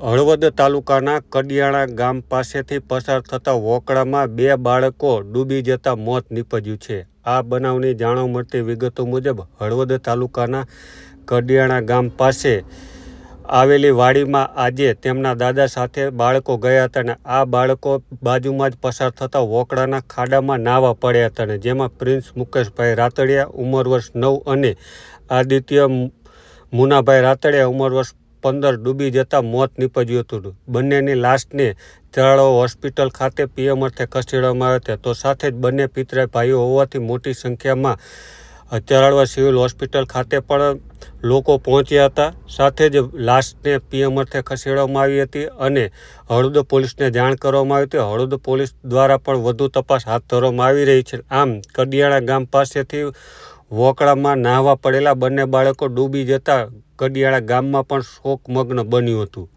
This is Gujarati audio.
હળવદ તાલુકાના કડિયાણા ગામ પાસેથી પસાર થતા વોકળામાં બે બાળકો ડૂબી જતા મોત નીપજ્યું છે. આ બનાવની જાણવા મળતી વિગતો મુજબ હળવદ તાલુકાના કડિયાણા ગામ પાસે આવેલી વાડીમાં આજે તેમના દાદા સાથે બાળકો ગયા હતા અને આ બાળકો બાજુમાં જ પસાર થતા વોકળાના ખાડામાં નાવા પડ્યા હતા અને જેમાં પ્રિન્સ મુકેશભાઈ રાતડિયા, ઉંમર વર્ષ નવ અને આદિત્ય મુનાભાઈ રાતડિયા, ઉંમર વર્ષ પંદર ડૂબી જતા મોત નીપજ્યું હતું. બંનેની લાશને ચરાળો હોસ્પિટલ ખાતે પીએમ અર્થે ખસેડવામાં આવ્યા હતા. તો સાથે જ બંને પિતરાય ભાઈઓ હોવાથી મોટી સંખ્યામાં ચરાળવા સિવિલ હોસ્પિટલ ખાતે પણ લોકો પહોંચ્યા હતા. સાથે જ લાશને પીએમ અર્થે ખસેડવામાં આવી હતી અને હળદ પોલીસને જાણ કરવામાં આવી હતી. હળદ પોલીસ દ્વારા પણ વધુ તપાસ હાથ ધરવામાં આવી રહી છે. આમ કડિયાણા ગામ પાસેથી વોકળામાં નાહવા પડેલા બંને બાળકો ડૂબી જતા કડિયાળા ગામમાં પણ શોકમગ્ન બન્યું હતું.